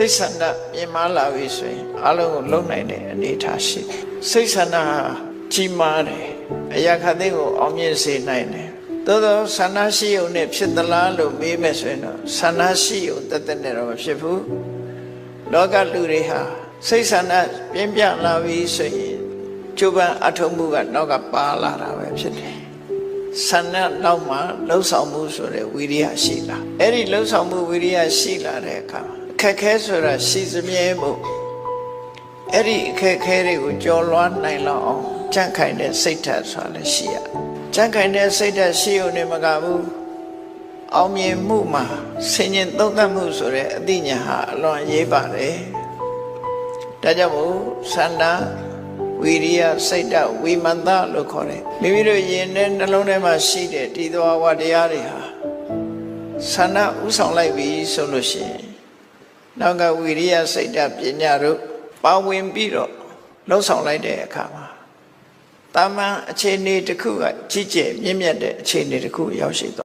စိတ်ဆန္ဒမြင်မာလာပြီဆိုရင်အလုံးကိုလုံနိုင်တဲ့အနေအထားရှိတယ်စိတ်ဆန္ဒဟာကြီးမားတယ်အရာခသိကိုအောင်မြင်စေနိုင်တယ်သို့သောဆန္ဒရှိုံနဲ့ဖြစ်သလားလို့မေးမယ်ဆိုရင်တော့ဆန္ဒရှိုံတသက်နဲ့တော့မဖြစ်ဘူးလောကလူတွေဟာစိတ်ဆန္ဒပြင်းပြလာပြီဆိုရင်ကျုပ်ပန်းအထုံးမှုကနောက်ကပါလာတာပဲဖြစ်တယ်ဆန္ဒနောက်မှာလှုပ်ဆောင်မှုဆိုတဲ့ဝိရိယရှိလာအဲ့ဒီလှုပ်ဆောင်မှုဝိရိယရှိလာတဲ့အခါမှာအ ခက်ခဲဆိုတာရှိစမြဲမှုအဲ့ဒီအခက်ခဲတွေကိုကြော်လွှားနိုင်လောက်အောင်ကြန့်ခိုင်တဲ့စိတ်ဓာတ်ဆိုတာလည်းရှိရကြန့်ခိုင်တဲ့စိတ်ဓာတ်ရှိုံနဲ့မကဘူးအောင်မြင်မှုမှာဆင်ញင်သုံးသပ်မှုဆိုတဲ့အသိဉာဏ်ဟာအလွန်အရေးပါတယ်ဒါကြောင့်မို့သန္တာဝိရိယစိတ်ဓာတ်ဝိမန္တလို့ခေါ်တယ်မိမိတို့ယင်တဲ့နှလုံးထဲမှာရှိတဲ့ဒီသဘာဝတရားတွေဟာဆန္ဒဥဆောင်လိုက်ပြီဆိုလို့ရှိရင် နောက်ကဝိရိယစိတ်ဓာတ်ပညာတို့ပါဝင်ပြီးတော့လှုပ်ဆောင်လိုက်တဲ့အခါမှာတာမန်အခြေအနေတစ်ခုကကြီးကျယ်မြင့်မြတ်တဲ့အခြေအနေတစ်ခုရောက်ရှိသွား